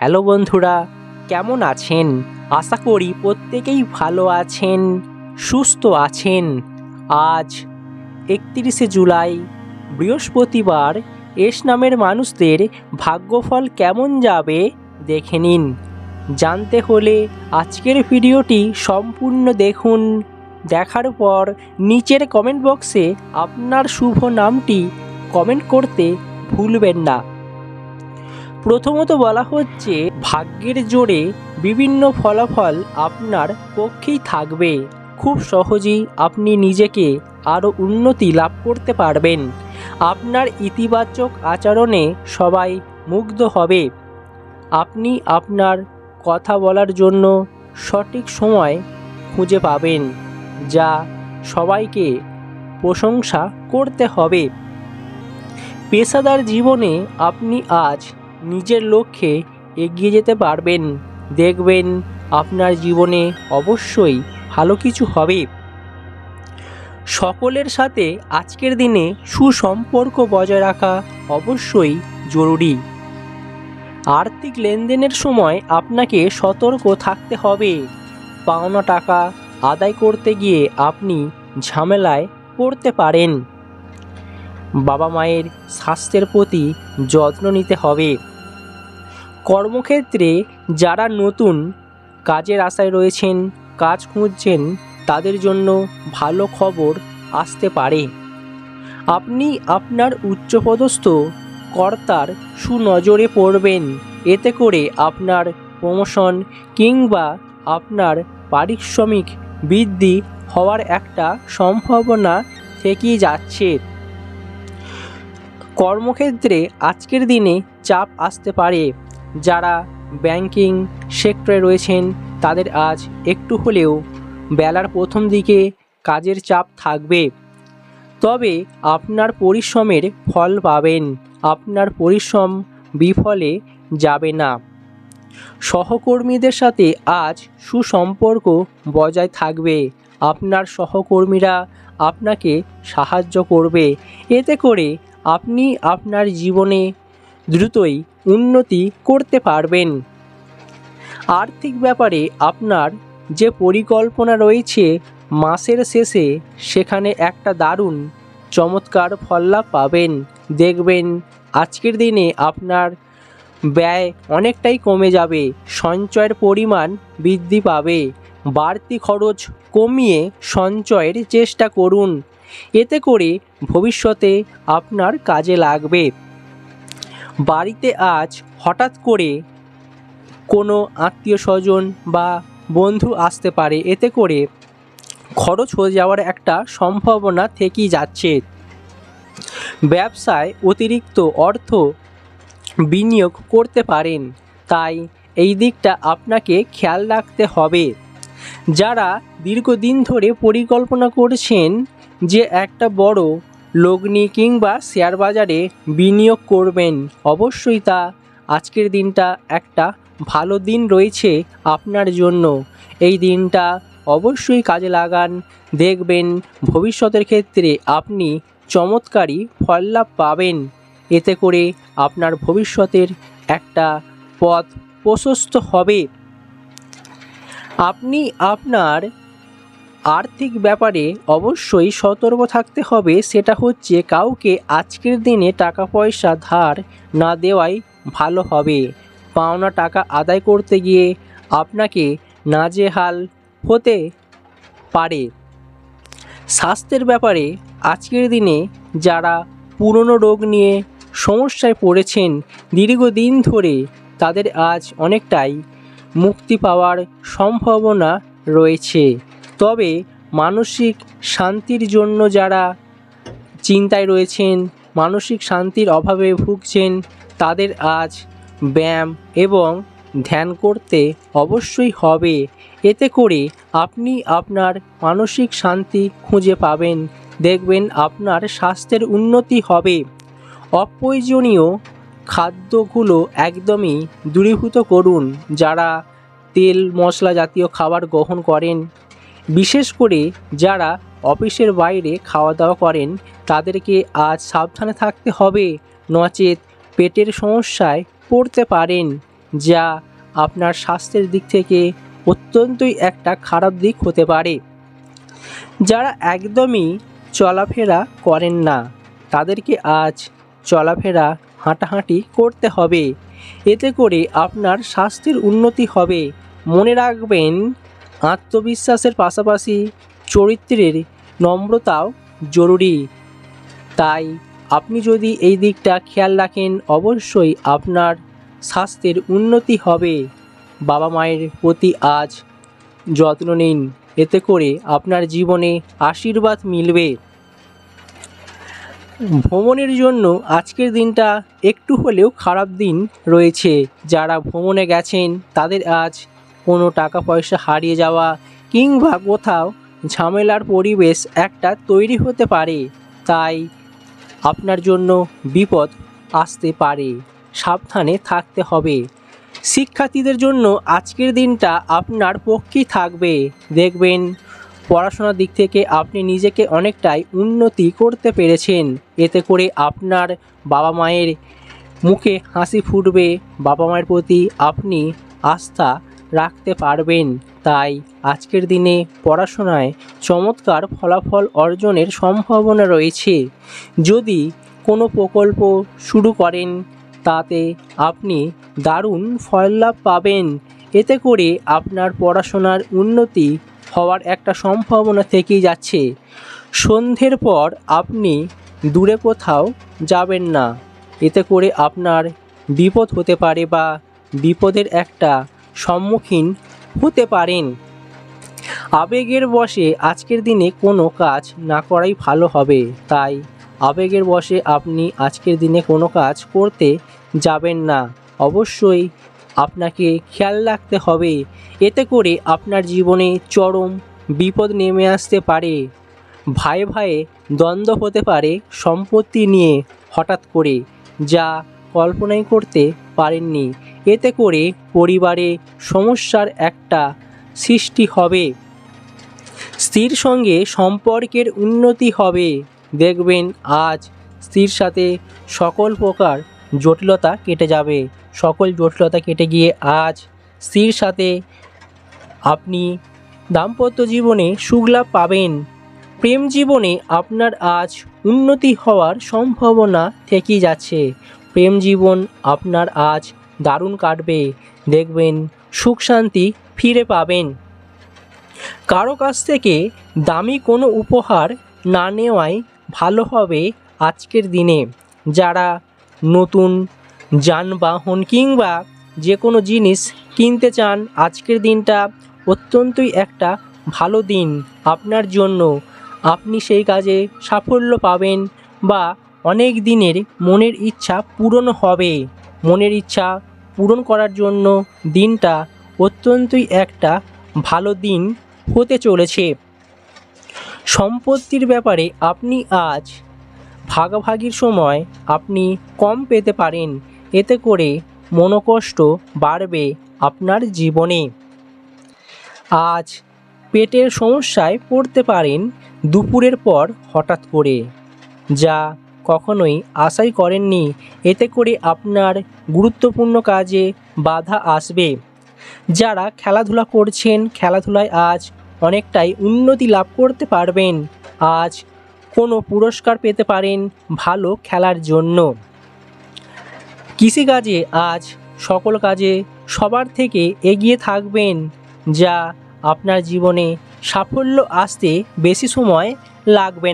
Hello বন্ধুরা, কেমন আছেন? আশা করি প্রত্যেকেই ভালো আছেন, সুস্থ আছেন। আজ একত্রিশে জুলাই, বৃহস্পতিবার, এস নামের মানুষদের ভাগ্যফল কেমন যাবে দেখে নিন। জানতে হলে আজকের ভিডিওটি সম্পূর্ণ দেখুন। দেখার পর নিচের কমেন্ট বক্সে আপনার শুভ নামটি কমেন্ট করতে ভুলবেন না। প্রথমত বলা হচ্ছে, ভাগ্যের জোরে বিভিন্ন ফলাফল আপনার পক্ষেই থাকবে। খুব সহজেই আপনি নিজেকে আরও উন্নতি লাভ করতে পারবেন। আপনার ইতিবাচক আচরণে সবাই মুগ্ধ হবে। আপনি আপনার কথা বলার জন্য সঠিক সময় খুঁজে পাবেন, যা সবাইকে প্রশংসা করতে হবে। পেশাদার জীবনে আপনি আজ নিজের লক্ষ্যে এগিয়ে যেতে পারবেন। দেখবেন আপনার জীবনে অবশ্যই ভালো কিছু হবে। সকলের সাথে আজকের দিনে সুসম্পর্ক বজায় রাখা অবশ্যই জরুরি। আর্থিক লেনদেনের সময় আপনাকে সতর্ক থাকতে হবে। পাওনা টাকা আদায় করতে গিয়ে আপনি ঝামেলায় পড়তে পারেন। বাবা মায়ের স্বাস্থ্যের প্রতি যত্ন নিতে হবে। কর্মক্ষেত্রে যারা নতুন কাজের আশায় রয়েছেন, কাজ খুঁজছেন, তাদের জন্য ভালো খবর আসতে পারে। আপনি আপনার উচ্চপদস্থ কর্তার সুনজরে পড়বেন। এতে করে আপনার প্রমোশন কিংবা আপনার পারিশ্রমিক বৃদ্ধি হওয়ার একটা সম্ভাবনা থেকেই যাচ্ছে। কর্মক্ষেত্রে আজকের দিনে চাপ আসতে পারে। যারা ব্যাংকিং সেক্টরে রয়েছেন, তাদের আজ একটু হলেও বেলার প্রথম দিকে কাজের চাপ থাকবে। তবে আপনার পরিশ্রমের ফল পাবেন, আপনার পরিশ্রম বিফলে যাবে না। সহকর্মীদের সাথে আজ সুসম্পর্ক বজায় থাকবে, আপনার সহকর্মীরা আপনাকে সাহায্য করবে। এতে করে আপনি আপনার জীবনে দ্রুতই উন্নতি করতে পারবেন। আর্থিক ব্যাপারে আপনার যে পরিকল্পনা রয়েছে, মাসের শেষে সেখানে একটা দারুণ, চমৎকার ফললাভ পাবেন। দেখবেন আজকের দিনে আপনার ব্যয় অনেকটাই কমে যাবে, সঞ্চয়ের পরিমাণ বৃদ্ধি পাবে। বাড়তি খরচ কমিয়ে সঞ্চয়ের চেষ্টা করুন। এতে করে ভবিষ্যতে আপনার কাজে লাগবে। বাড়িতে আজ হঠাৎ করে কোনো আত্মীয় স্বজন বা বন্ধু আসতে পারে, এতে করে খরচ হয়ে যাওয়ার একটা সম্ভাবনা থেকেই যাচ্ছে। ব্যবসায় অতিরিক্ত অর্থ বিনিয়োগ করতে পারেন, তাই এই দিকটা আপনাকে খেয়াল রাখতে হবে। যারা দীর্ঘদিন ধরে পরিকল্পনা করছেন যে একটা বড় লগ্নি কিংবা শেয়ার বাজারে বিনিয়োগ করবেন। অবশ্যই তা আজকের দিনটা একটা ভালো দিন রয়েছে আপনার জন্য। এই দিনটা অবশ্যই কাজে লাগান। দেখবেন ভবিষ্যতের ক্ষেত্রে আপনি চমৎকারই ফল লাভ পাবেন। এতে করে আপনার ভবিষ্যতের একটা পথ প্রশস্ত হবে। আপনি আপনার আর্থিক ব্যাপারে অবশ্যই সতর্ক থাকতে হবে, সেটা হচ্ছে কাউকে আজকের দিনে টাকা পয়সা ধার না দেওয়াই ভালো হবে। পাওনা টাকা আদায় করতে গিয়ে আপনাকে নাজেহাল হতে পারে। স্বাস্থ্যের ব্যাপারে আজকের দিনে যারা পুরনো রোগ নিয়ে সমস্যায় পড়েছেন, দীর্ঘদিন ধরে তাদের আজ অনেকটাই মুক্তি পাওয়ার সম্ভাবনা রয়েছে। তবে মানসিক শান্তির জন্য যারা চিন্তায় রয়েছেন, মানসিক শান্তির অভাবে ভুগছেন, তাদের আজ ব্যায়াম এবং ধ্যান করতে অবশ্যই হবে। এতে করে আপনি আপনার মানসিক শান্তি খুঁজে পাবেন, দেখবেন আপনার স্বাস্থ্যের উন্নতি হবে। অপ্রয়োজনীয় খাদ্যগুলো একদমই দূরীভূত করুন, যারা তেল, মশলা জাতীয় খাবার গ্রহণ করেন। বিশেষ করে যারা অফিসের বাইরে খাওয়া দাওয়া করেন, তাদেরকে আজ সাবধানে থাকতে হবে। নচেত পেটের সমস্যায় পড়তে পারেন, যা আপনার স্বাস্থ্যের দিক থেকে অত্যন্তই একটা খারাপ দিক হতে পারে। যারা একদমই চলাফেরা করেন না, তাদেরকে আজ চলাফেরা হাঁটাহাঁটি করতে হবে। এতে করে আপনার স্বাস্থ্যের উন্নতি হবে। মনে রাখবেন আত্মবিশ্বাসের পাশাপাশি চরিত্রের নম্রতাও জরুরি। তাই আপনি যদি এই দিকটা খেয়াল রাখেন, অবশ্যই আপনার স্বাস্থ্যের উন্নতি হবে। বাবা মায়ের প্রতি আজ যত্ন নিন, এতে করে আপনার জীবনে আশীর্বাদ মিলবে। ভ্রমণের জন্য আজকের দিনটা একটু হলেও খারাপ দিন রয়েছে। যারা ভ্রমণে গেছেন, তাদের আজ কোনো টাকা পয়সা হারিয়ে যাওয়া কিংবা কোথাও ঝামেলার পরিবেশ একটা তৈরি হতে পারে, তাই আপনার জন্য বিপদ আসতে পারে। সাবধানে থাকতে হবে। শিক্ষার্থীদের জন্য আজকের দিনটা আপনার পক্ষেই থাকবে। দেখবেন, পড়াশোনার দিক থেকে আপনি নিজেকে অনেকটাই উন্নতি করতে পেরেছেন। এতে করে আপনার বাবা মায়ের মুখে হাসি ফুটবে। বাবা মায়ের প্রতি আপনি আস্থা রাখতে পারবেন। তাই আজকের দিনে পড়াশোনায় চমৎকার ফলাফল অর্জনের সম্ভাবনা রয়েছে। যদি কোনো প্রকল্প শুরু করেন, তাতে আপনি দারুণ ফল লাভ পাবেন। এতে করে আপনার পড়াশোনার উন্নতি হওয়ার একটা সম্ভাবনা থেকেই যাচ্ছে। সন্ধ্যের পর আপনি দূরে কোথাও যাবেন না। এতে করে আপনার বিপদ হতে পারে বা বিপদের একটা সম্মুখীন হতে পারেন। আবেগের বশে আজকের দিনে কোনো কাজ না করাই ভালো হবে, তাই আবেগের বশে আপনি আজকের দিনে কোনো কাজ করতে যাবেন না। অবশ্যই আপনাকে খেয়াল রাখতে হবে, এতে করে আপনার জীবনে চরম বিপদ নেমে আসতে পারে। ভাই ভাইয়ে দ্বন্দ্ব হতে পারে সম্পত্তি নিয়ে হঠাৎ করে, যা কল্পনাই করতে পারেননি। এতে করে পরিবারে সমস্যার একটা সৃষ্টি হবে। স্ত্রীর সঙ্গে সম্পর্কের উন্নতি হবে। দেখবেন আজ স্ত্রীর সাথে সকল প্রকার জটিলতা কেটে যাবে। সকল জটিলতা কেটে গিয়ে আজ স্ত্রীর সাথে আপনি দাম্পত্য জীবনে সুখলাভ পাবেন। প্রেম জীবনে আপনার আজ উন্নতি হওয়ার সম্ভাবনা থেকেই যাচ্ছে। প্রেম জীবন আপনার আজ দারুণ কাটবে। দেখবেন সুখ শান্তি ফিরে পাবেন। কারও কাছ থেকে দামি কোনো উপহার না নেওয়াই ভালো হবে আজকের দিনে। যারা নতুন যানবাহন কিংবা যে কোনো জিনিস কিনতে চান, আজকের দিনটা অত্যন্তই একটা ভালো দিন আপনার জন্য। আপনি সেই কাজে সাফল্য পাবেন বা অনেক দিনের মনের ইচ্ছা পূরণ হবে। মনের ইচ্ছা পূরণ করার জন্য দিনটা অত্যন্তই একটা ভালো দিন হতে চলেছে। সম্পত্তির ব্যাপারে আপনি আজ ভাগাভাগির সময় আপনি কম পেতে পারেন। এতে করে মনোকষ্ট বাড়বে আপনার জীবনে। আজ পেটের সমস্যায় পড়তে পারেন দুপুরের পর হঠাৎ করে, যা কখনোই আশাই করেননি। এতে করে আপনার গুরুত্বপূর্ণ কাজে বাধা আসবে। যারা খেলাধুলা করছেন, খেলাধুলায় আজ অনেকটাই উন্নতি লাভ করতে পারবেন। আজ কোনো পুরস্কার পেতে পারেন ভালো খেলার জন্য। কৃষিকাজে আজ সকল কাজে সবার থেকে এগিয়ে থাকবেন, যা আপনার জীবনে সাফল্য আসতে বেশি সময় লাগবে।